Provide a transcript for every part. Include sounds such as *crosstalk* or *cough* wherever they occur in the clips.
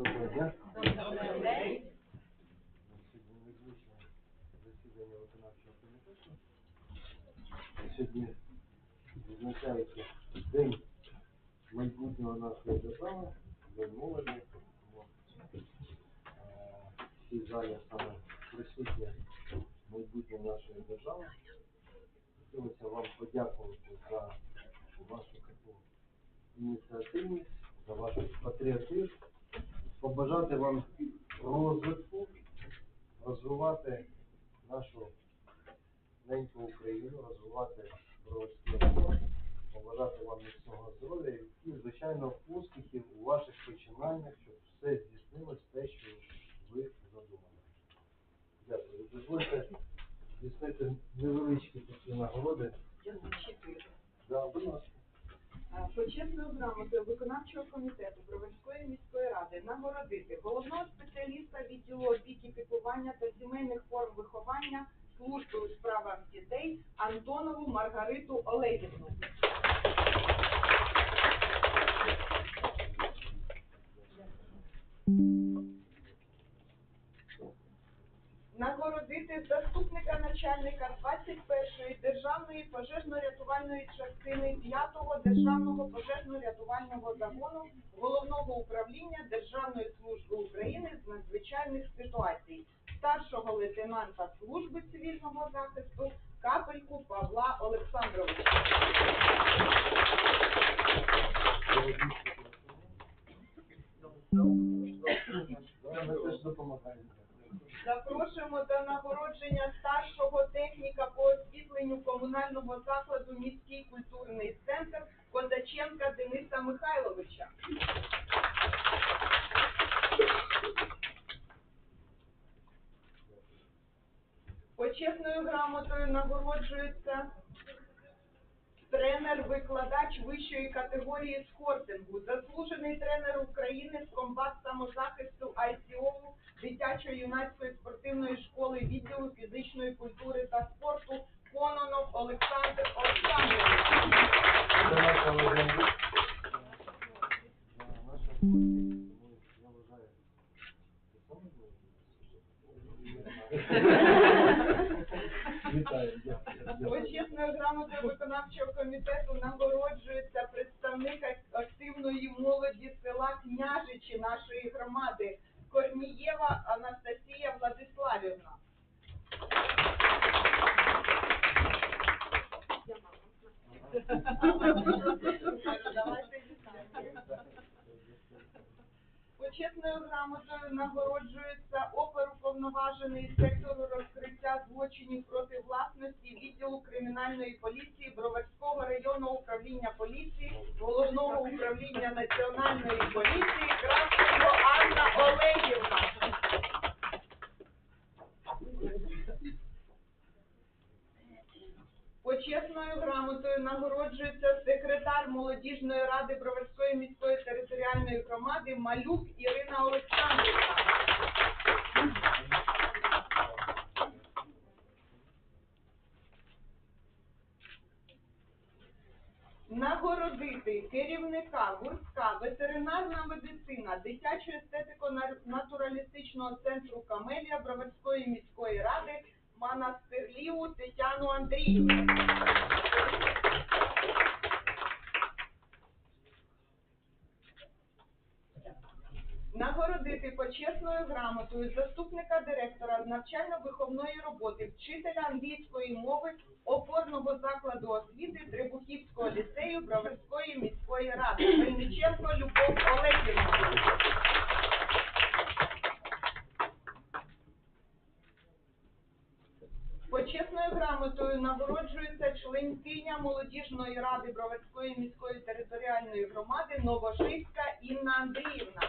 Доброго дня. Добрий день. Засідання виконавчого комітету. Сьогодні відзначається День майбутнього нашої держави, День молоді. Е, залі саме присутнє майбутнє нашої держави. Хотілося вам подякувати за вашу таку ініціативність, за ваш патріотизм, побажати вам розвитку, розвивати нашу неньку Україну, розвивати броварський побажати вам міцного здоров'я і, звичайно, успіхів у ваших починаннях, щоб все здійснилось те, що ви задумали. Дякую. Дозвольте здійснити невеличкі такі нагороди. Я зачитую. Да, будь ласка. Почесною грамотою виконавчого комітету Броварської міської ради нагородити головного спеціаліста відділу опіки, піклування та сімейних форм виховання служби у справах дітей Антонову Маргариту Олегівну. Нагородити заступника начальника 21-ї державної пожежно-рятувальної частини 5-го державного пожежно-рятувального загону головного управління Державної служби України з надзвичайних ситуацій, старшого лейтенанта служби цивільного захисту Капельку Павла Олександровича. Почесною грамотою виконавчого комітету нагороджується представник активної молоді села Княжичі нашої громади Корнієва Анастасія Владиславівна. Давайте Почесною грамотою нагороджується оперуповноважений сектору розкриття злочинів проти власності відділу кримінальної поліції Броварського районного управління поліції головного управління національної поліції Кравченко Анна Олегівна. Почесною грамотою нагороджується секретар молодіжної ради Броварської міської територіальної громади Малюк Ірина Олександрівна. Нагородити керівника гуртка ветеринарна медицина дитячо естетико-натуралістичного центру Камелія Броварської міської ради Монастирліву Тетяну Андріївну. Нагородити почесною грамотою заступника директора навчально-виховної роботи, вчителя англійської мови опорного закладу освіти Требухівського ліцею Броварської міської ради Мельниченко Любов Олегівна. Почесною грамотою нагороджується членкиня молодіжної ради Броварської міської територіальної громади Новошицька Інна Андріївна.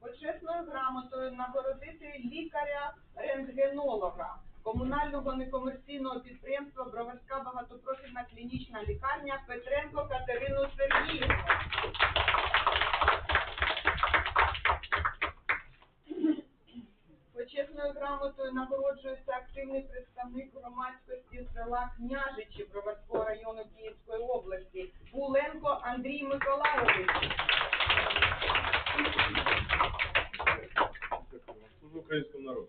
Почесною грамотою нагородити лікаря-рентгенолога комунального некомерційного підприємства Броварська багатопрофільна клінічна лікарня Петренко Катерину Сергіївну. Почесною грамотою нагороджується активний представник громадськості села Княжичі Броварського району Київської області Буленко Андрій Миколайович. Українському народу.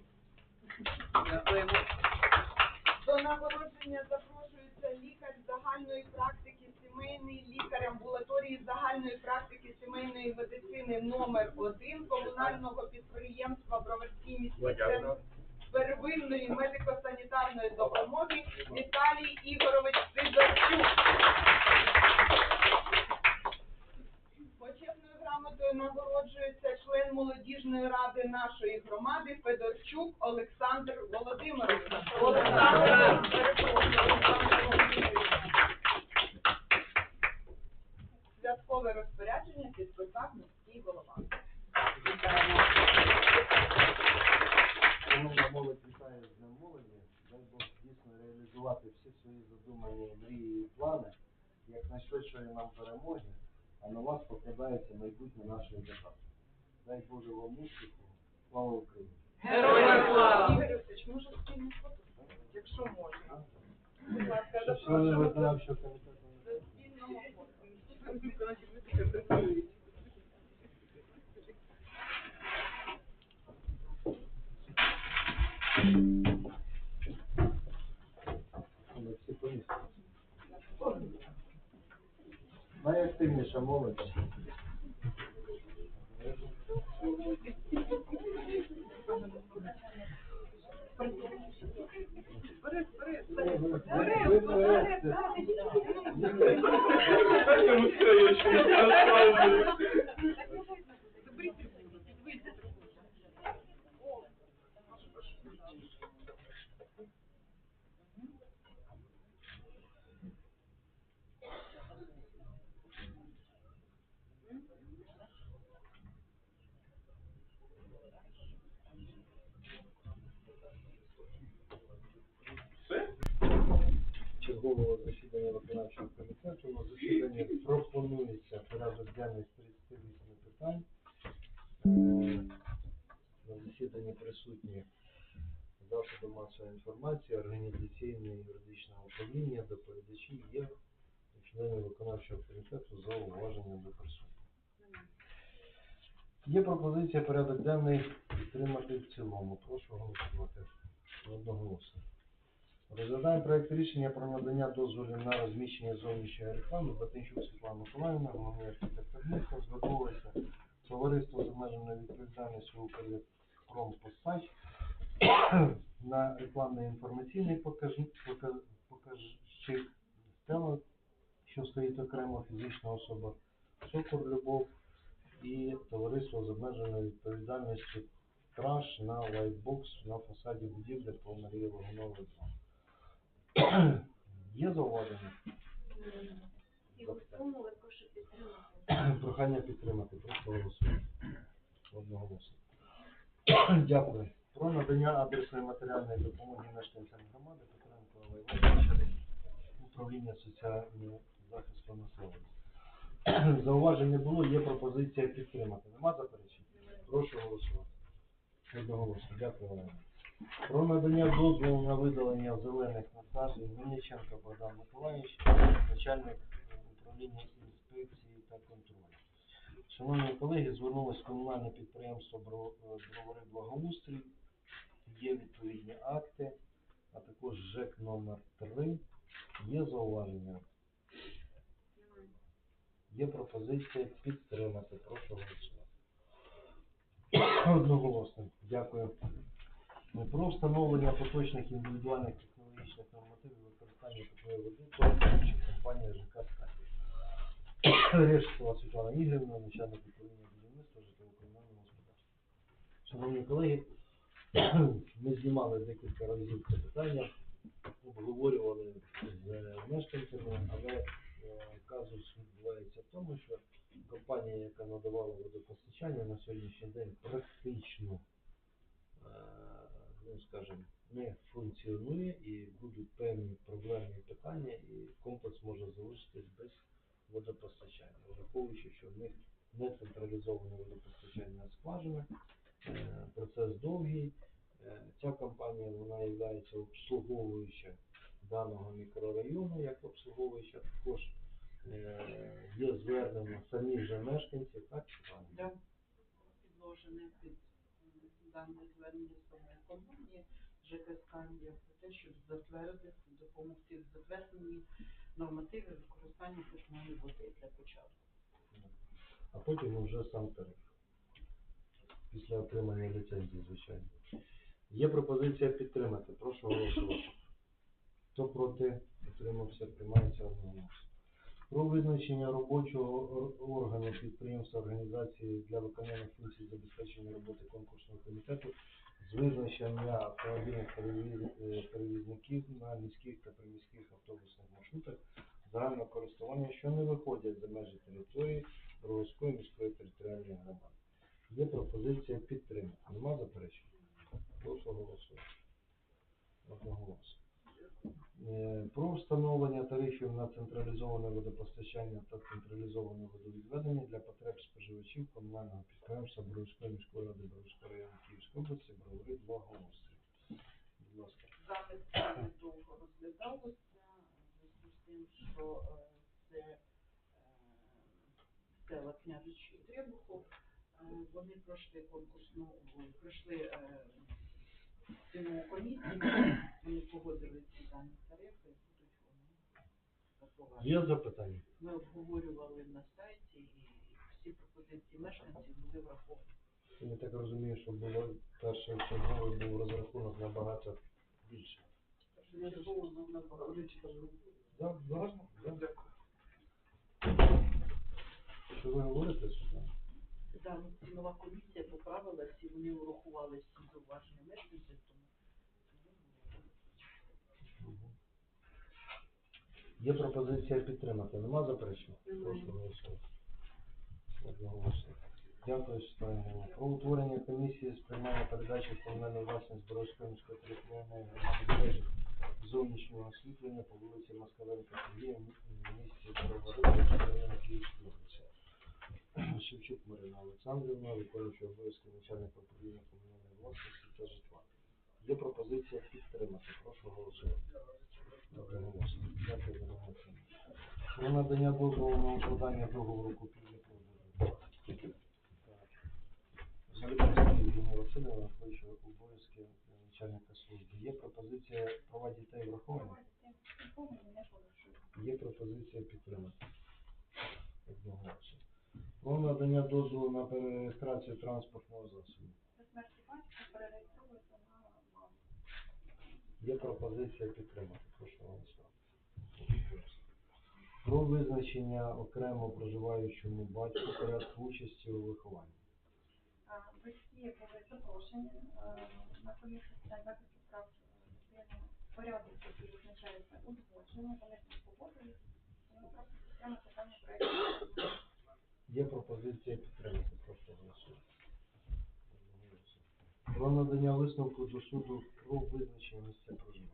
До нагородження запрошується лікар загальної практики, сімейний лікар амбулаторії загальної практики сімейної медицини номер 1 комунального підприємства Броварський міський центр первинної медико-санітарної допомоги Віталій Ігорович Сидорчук. Почесною грамотою нагороджується член молодіжної ради нашої громади Федорчук Олександр Володимирович. Олександр, перепрошую, Олександр Володимирович. Святкове розпорядження міський голова. Шановна молодь вітаю з Днем молоді. Дай Бог дійсно реалізувати всі свої задумані мрії і плани, якнайшвидшої нам перемоги, а на вас покладається майбутнє нашої держави. Дай Боже вам успіху, слава Україні! Героям слава! Ігор Йосипович, може спільну фото? Якщо можна. Будь ласка, запрошую. виконавчого комітету. До спільного фото. Найактивніша молодь. Вперед, вперед, Ви- ви- вперед. ви- Вперед, Чергового засідання виконавчого комітету. На засіданні пропонується порядок денний з 38 питань. Е, На засіданні присутні засоби масової інформації, організаційне і юридичне управління, доповідачі є члени виконавчого комітету за уваження до присутніх. Є пропозиція порядок денний підтримати в цілому. Прошу голосувати одноголосно. Розглядаємо проект рішення про надання дозволів на розміщення зовнішньої реклами. Батинчук Світлана Миколаївна, головний архітектор міста, звернулося товариство з обмеженою відповідальністю України «Промпостач» *coughs* на рекламний інформаційний покаж- пока- показчик стела, що стоїть окремо фізична особа, Сокор Любов і товариство з обмеженою відповідальністю Траш на лайтбокс на фасаді будівлі по Марії Логунової 2. Є зауваження? І в цьому ви прошу підтримати. Прохання підтримати. Прошу голосувати. Одноголосно. Дякую. Про надання адресної матеріальної допомоги мешканцям громади Петренко Олег управління соціального захисту населення. Зауважень не було, є пропозиція підтримати. Нема заперечень? Прошу голосувати. Одноголосно. Дякую, Олег. Про надання дозволу на видалення зелених насаджень Мельниченко Богдан Миколаївич, начальник управління інспекції та контролю. Шановні колеги, звернулось комунальне підприємство «Бро- Бровари Благоустрій. Є відповідні акти, а також ЖЕК номер 3. Є зауваження. Є пропозиція підтримати. Прошу голосувати. Одноголосно. Дякую. Про встановлення поточних індивідуальних технологічних нормативів використання питної води користуючи компанія ЖК «Скатів». Решетова Світлана Ігорівна, начальник управління будівництва житлово-комунального господарства. Шановні колеги, *clears throat* ми знімали декілька разів це питання, обговорювали з мешканцями, але е, казус відбувається в тому, що компанія, яка надавала водопостачання на сьогоднішній день практично е, ну скажімо, не функціонує і будуть певні проблемні питання, і комплекс може залишитись без водопостачання, враховуючи, що в них не централізоване водопостачання скважини, е, процес довгий. Е, ця компанія вона є обслуговуюча даного мікрорайону, як обслуговуюча, також е, є звернення самі вже мешканців, так? Да. Підложене під дане звернення самої компанії ЖК Скандія про те, щоб затвердити, допомогти в затвердженні нормативів використання питної води для початку. а потім вже сам тариф. Після отримання ліцензії, звичайно. Є пропозиція підтримати. Прошу голосувати. Хто проти, утримався, приймається одноголосно. Про визначення робочого органу підприємства організації для виконання функцій забезпечення роботи конкурсного комітету з визначення автомобільних е, перевізників на міських та приміських автобусних маршрутах загального користування, що не виходять за межі території Броварської міської територіальної громади. Є пропозиція підтримати. Нема заперечень? Прошу голосувати. Одноголосно. Е, Про встановлення тарифів на централізоване водопостачання та централізоване водовідведення для потреб споживачів комунального підприємства Броварської міської ради Броварського району Київської області Бровари Благоустрій. Будь ласка. Запит дуже довго розглядалося, зв'язку з тим, що е, це е, села Княжич Требухов, вони пройшли конкурсну, ой, пройшли цінову комісію, вони *clears throat* погодили ці дані тарифи, будуть вони запроваджені. Є запитання? Ми обговорювали на сайті і всі пропозиції мешканців були враховані. Я так розумію, що було перший черговий був розрахунок набагато більше. Да? Да. Що ви говорите, Світлана? Да, ну, цінова комісія поправилась і вони урахували всі зауваження мешканців, тому. Є пропозиція підтримати. Нема заперечень? Немає. Прошу голосувати. Одноголосно. Дякую, Світлана. Про утворення комісії з приймання передачі в комунальну власність Боровської міської територіальної громади мережі зовнішнього освітлення по вулиці Москаленка Сергія в місті Боровари, району Київської області. Шевчук Марина Олександрівна, виконуючи обов'язки начальника управління комунальної власності та житла. Є пропозиція підтримати. Прошу голосувати. Одноголосно. Дякую за голосування. Про надання дозволу на укладання договору купівлі-продажу. Малюківський Євгенія Васильівна, виконуючи обов'язки начальника служби. Є пропозиція права дітей враховані? Є пропозиція підтримати. Одноголосно. Про надання дозволу на перереєстрацію транспортного засобу. До смерті батька перереєстровується на маму. Є пропозиція підтримати. Прошу голосувати. Про визначення окремо проживаючому батьку порядку участі у вихованні. Батьки були запрошені е, на комісію питань прав дитини. Порядок, який визначається узгодження, вони погодились. Тому просто підтримати питання проєкту. Є пропозиція підтримати. Прошу голосувати. Про надання висновку до суду про визначення місця проживання.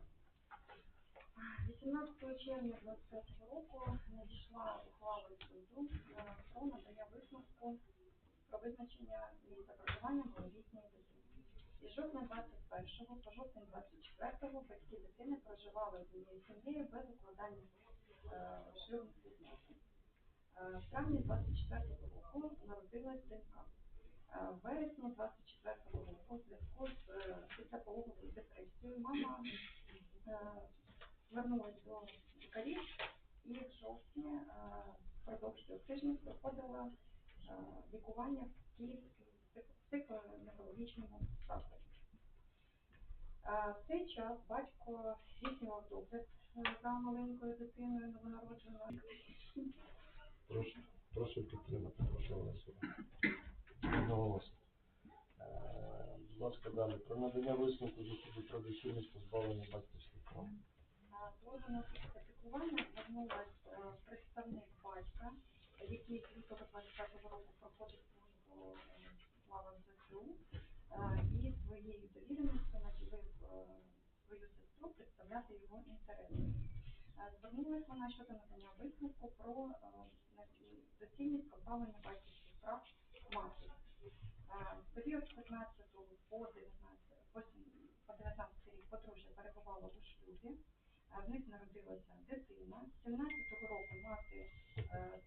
18 червня 25 року надійшла ухвала суду про надання висновку про визначення місця проживання малолітньої дитини. Із жовтня 21 по жовтень 24 батьки дитини проживали однією сім'єю без укладання е, шлюбних відносин. Е, В травні 24-го року народилась донька. Е, В вересні 24-го року в зв'язку з е, післяпологовою депресією мама звернулась до лікарів і в жовтні впродовж трьох тижнів проходила лікування в Київському психоневрологічному закладі. В цей час батько здійснював догляд за маленькою дитиною новонародженою. Прошу, прошу підтримати. Прошу голосувати. Одноголосно. Е, Будь ласка, далі. Про надання висновку до суду про позбавлення батьківських прав. А піклування звернулась е, представник батька, який з лютого 25 року проходить службу е, слава ЗСУ, е, і своєю довіреністю наділив свою сестру представляти його інтереси. Е, Звернулась вона щодо надання висновку про доцільність позбавлення батьківських прав матері. Е, В період з 15 по 19, по сім- 19 рік подружжя перебувало у шлюбі. Е, В них народилася дитина. 17-го року мати е,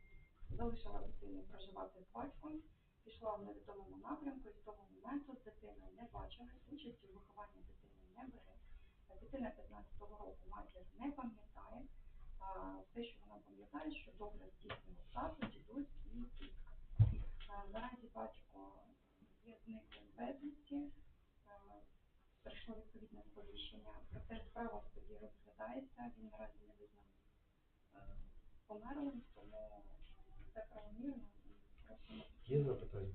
залишила дитину проживати з батьком, пішла в невідомому напрямку і з того моменту з дитиною не бачилась, участі у вихованні дитини не бере. Дитина 15-го року матір не пам'ятає. А те, що вона пам'ятає, що добре здійснював тато, дідусь і тітка. Наразі батько є зниклим безвісті. Прийшло відповідне сповіщення. Проте справа в суді розглядається, він наразі не визнаний померлим, тому все правомірно Є запитання?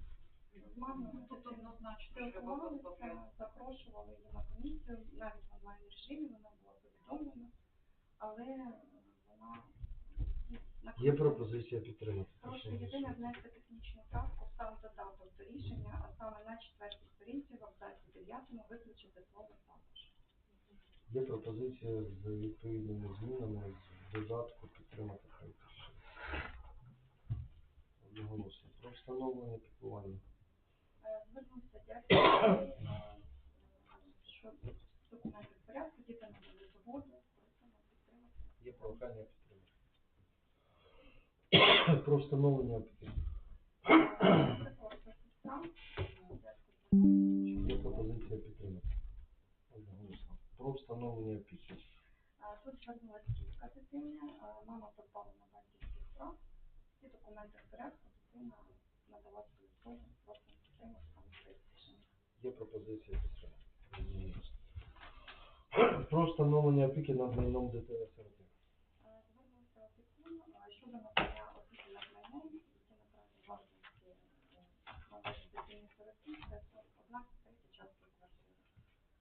Тобто однозначно треба спілкувалися, запрошували її на комісію, навіть в онлайн режимі вона була повідомлена, але Є пропозиція підтримати. Прошу єдине внести технічну правку сам додаток до рішення, а саме на четвертій сторінці в абзаці 9 виключити слово також. Є пропозиція з відповідними змінами з додатку підтримати рішення. Одноголосно. Про встановлення піклування. Е, Звернувся дядько, е, що документи в порядку, діти надали згоду, просимо підтримати. Є прохання підтримати. *coughs* Про встановлення звернувся. Є пропозиція підтримати. Одноголосно. Про встановлення опіки. Тут звернулася кілька дитини, мама позбавлена батьківських прав. Всі документи в порядку, дитина надала свою згоду, просимо підтримати там рішення. Є пропозиція підтримати. Про встановлення опіки над майном дитини. Е, Звернувся опікун а, щодо надання опіки над майном, які направлені власності е, належить дитині сироті, це одна третя частка квартири.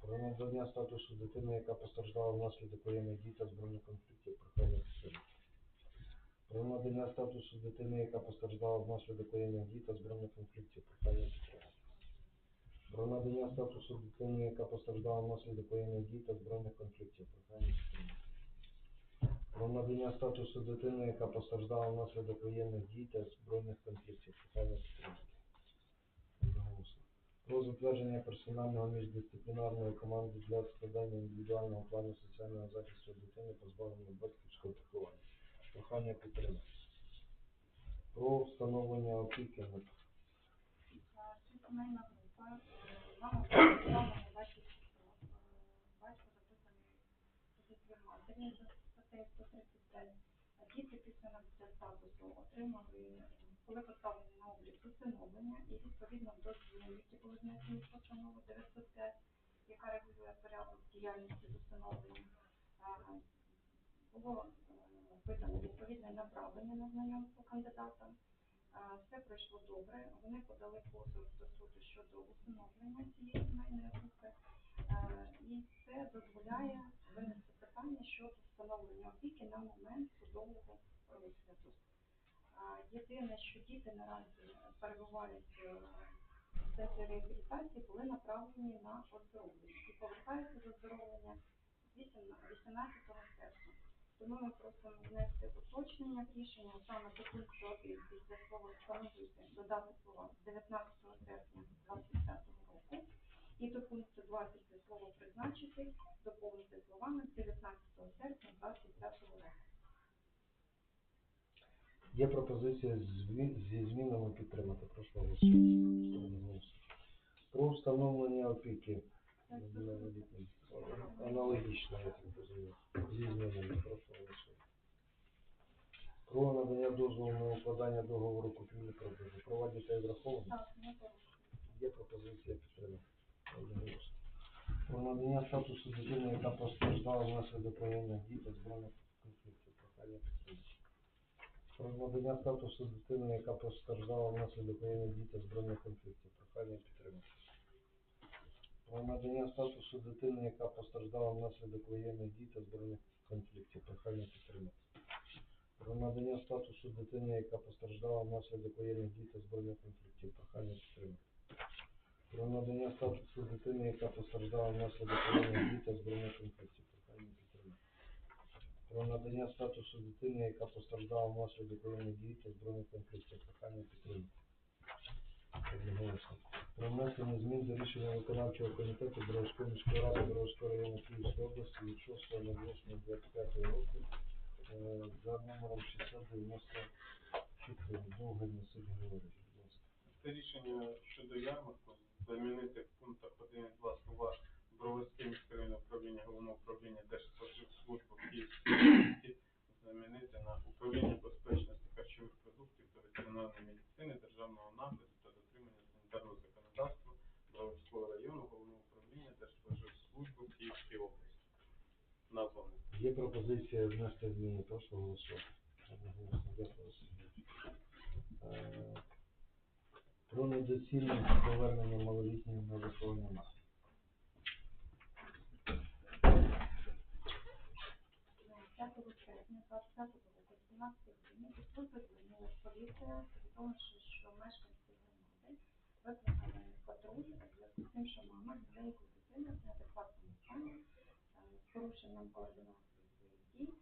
Про надання статусу дитини, яка постраждала внаслідок воєнних дій та збройних конфліктів, прохання підтримати. Про надання статусу дитини, яка постраждала внаслідок воєнних дій та збройних конфліктів, прохання підтримати. Про надання статусу дитини, яка постраждала внаслідок воєнних дій та збройних конфліктів, прохання підтримати. Про надання статусу дитини, яка постраждала внаслідок воєнних дій та збройних конфліктів, прохання підтримати. Про затвердження персонального міждисциплінарної команди для складання індивідуального плану соціального захисту дитини, позбавленої батьківського піклування. Прохання підтримати. Про встановлення опіки над А, Це сімейна група, е, мама позбавлена батьківських прав, е, батько записаний у двір матері статтею 135. А Діти після набуття статусу отримали, е, були поставлені на облік усиновлення і відповідно до змін, які були внесені в постанову 905, яка регулює порядок діяльності з усиновленням, е, було е, видано відповідне направлення на знайомство кандидатам. Все пройшло добре. Вони подали позов до суду щодо усиновлення цієї сімейної групи. Е, І це дозволяє винести питання щодо встановлення опіки на момент судового розгляду. Єдине, що діти наразі перебувають е, в центрі реабілітації, були направлені на оздоровлення і повертаються з оздоровлення 18 серпня. Тому ми просимо внести уточнення рішення, саме до пункту 1 після слова встановити, додати слова 19 серпня 25 року. І до пункту 2 після слова призначити доповнити словами 19 серпня 25 року. Є пропозиція зі змінами підтримати. Прошу голосувати. Про встановлення опіки. Аналогічно, я так розумію. Зі змінами. Прошу голосувати. Про надання дозволу на укладання договору купівлі-продажу. Права дітей порушуємо. Є пропозиція підтримати. Про надання статусу дитини, яка постраждала внаслідок воєнних дій та збройних конфліктів. Прохання підтримати. Про надання статусу дитини, яка постраждала внаслідок воєнних дій та збройних конфліктів. Прохання підтримати. Про надання статусу дитини, яка постраждала внаслідок воєнних дій та збройних конфлікті. Прохання підтримати. Про надання статусу дитини, яка постраждала внаслідок воєнних дій та збройних конфліктів. Прохання підтримати. Про надання статусу дитини, яка постраждала внаслідок воєнних дій та збройних конфліктів. Про надання статусу дитини, яка постраждала внаслідок воєнних дій та збройних конфліктів. Прохання. Одноголосно. Про внесення змін до рішення виконавчого комітету Бровської міської ради Бровського району Київської області від 6.08.25 року е, за номером 694. Довго Василь Григорович, будь. Це рішення щодо ярмарку замінити в пунктах 1 і 2 слова Міське районне управління головного управління Держспоживслужби в Київській області замінити на управління безпечності харчових продуктів та ветеринарної медицини, державного нагляду та дотримання санітарного законодавства Броварського району головного управління Держспоживслужби в Київській області. Названо. Є пропозиція внести зміни, прошу голосувати. Дякую. Е, Про недоцільне повернення малолітніх на виховання 5 червня 25 року, 17 годині, до служби звернулася поліція, повідомивши, що мешканці громади викликали патруль у зв'язку з тим, що мама з маленькою дитиною в неадекватному стані з порушенням координації своїх дій,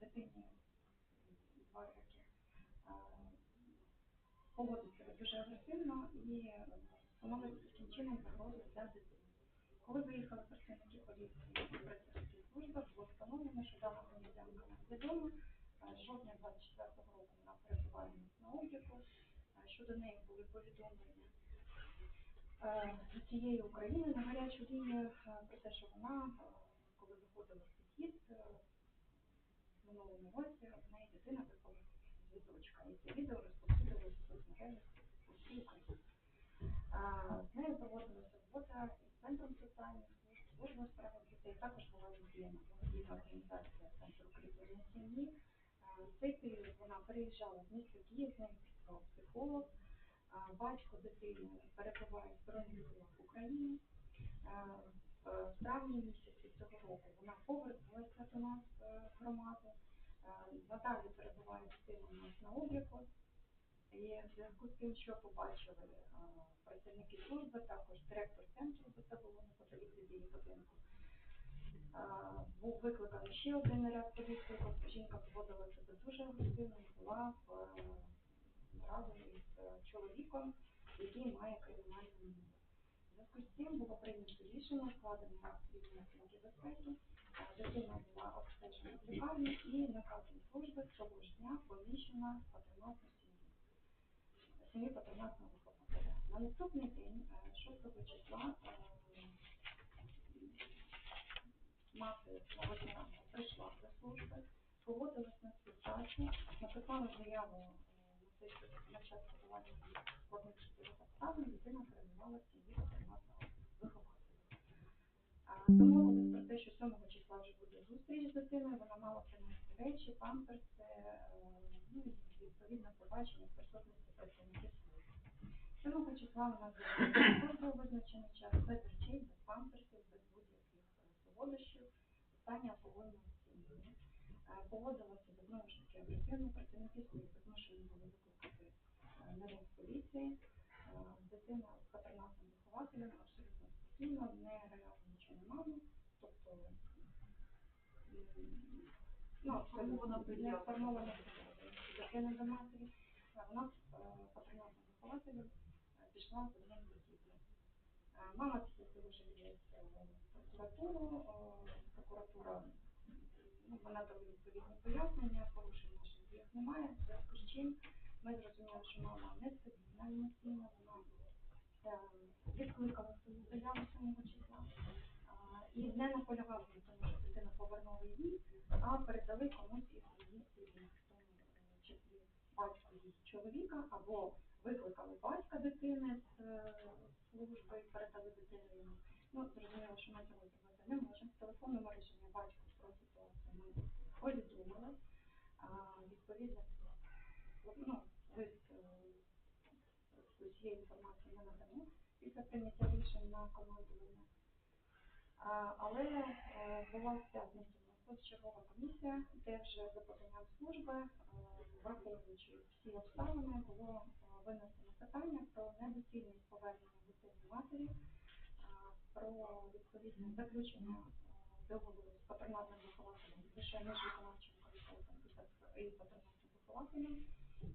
дитині два роки, е, поводить себе дуже агресивно і становить таким чином загрозу для дитини. Коли виїхали працівники поліції працівники служби, було встановлено, що дана громадянка невідома. Е, Жовтня 24 року вона перебуває на обліку. Е, Щодо неї були повідомлення е, цієї України на гарячу лінію про те, що вона, коли виходила в під'їзд е, в минулому році, в неї дитина випала з візочка. І це відео розповсюдилося в соцмережах по всій Україні. З нею проводилася робота із центром соціальних служб, службою справи дітей, також задіяна благодійна організація Центр укріплення сім'ї. В цей період вона переїжджала з міста Київ, з нею психолог. Батько дитини перебуває в Збройних силах України. В травні місяці цього року вона повернулася до нас е, в громаду. А, Надалі перебуває дитина у нас на обліку. І в зв'язку з тим, що побачили працівники служби, також директор центру, бо це було неподалік від будинку. Був викликаний ще один наряд поліції, тобто жінка поводила себе дуже агресивно і була в, е, із е, чоловіком, який має кримінальну. В зв'язку з цим було прийнято рішення, складено відповідні оцінки безпеки. Дитина була обстежена в лікарні і наказом служби цього ж дня поміщена в патронатну сім'ю сім'ї патронатного вихователя. На наступний день, е, 6 числа, е, мати молодня прийшла до служби, поводилась на співпрацю, написала заяву е, на час подавання складних життєвих обставин дитина перебувала в сім'ї патронатного вихователя. Домовились про те, що 7 числа вже буде зустріч з дитиною, вона мала принести речі, памперси, е, ну відповідно побачення в присутності працівників служби. 7 числа вона служба визначений час, без речей, без памперсів, без будь-яких е, солодощів, сп'яніння. Е, Поводила знову ж таки агресивно, працівники служби змушені були викликати е, наряд поліції. Дитина з патронатним вихователем абсолютно спокійно, не реагує нічого на маму, тобто ну, абсолютно не сформована дитина до матері. Вона з е, патронатним вихователем пішла з одним торгівлі. Мама після йдеться в прокуратуру, е, прокуратура ну, вона дала відповідні пояснення, порушень наших діях немає, зв'язку з чим ми зрозуміли, що мама нестабільна емоційно, вона е, відкликала свою заяву 7 числа і не наполягала на тому, що дитина повернула її, а передали комусь із її в тому е, числі батьку її чоловіка, або викликали батька дитини з е, служби передали дитину йому. Ну, зрозуміло, що цього не можемо. В телефонному режимі батько про ситуацію ми повідомили. Відповідно, ну, лист е, усієї інформації не надамо після прийняття рішень на командування. Але е, була в п'ятницю позачергова комісія, де вже за поданням служби, е, враховуючи всі обставини, було винесено питання про недоцільність повернення дитини матері, про відповідне заключення е, договору з патронатним вихователем лише між виконавчим комітетом і патронатним вихователем,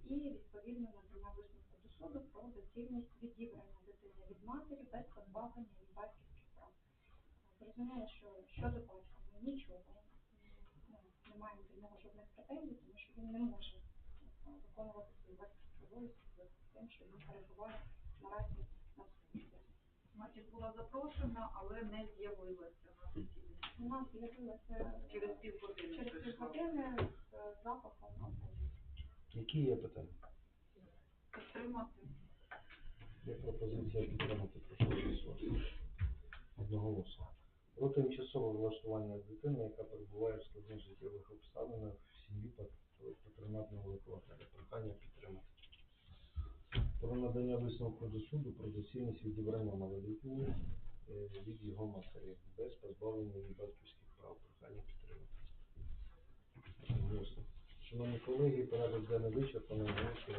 і відповідно надання висновку до суду про доцільність відібрання дитини від матері без позбавлення її батьківських прав. Зрозуміло, що щодо батька ми нічого ну, не маємо до нього жодних претензій, тому що він не може е, виконувати свої батьківські обов'язки з тим, що він перебуває наразі на службі. Матір була запрошена, але не з'явилася на засіданні. У нас з'явилося Через півгодини через прийшла. півгодини з е, запахом алкоголю. Які є питання? Підтримати. Є пропозиція підтримати, прошу голосувати. Одноголосно. Про тимчасове влаштування дитини, яка перебуває в складних життєвих обставинах в сім'ї пат- патронатного вихователя. Прохання підтримати. Про надання висновку до суду про доцільність відібрання малолітньої е, від його матері без позбавлення її батьківських прав. Прохання підтримати. Шановні колеги, порядок денний вичерпаний, оголошую.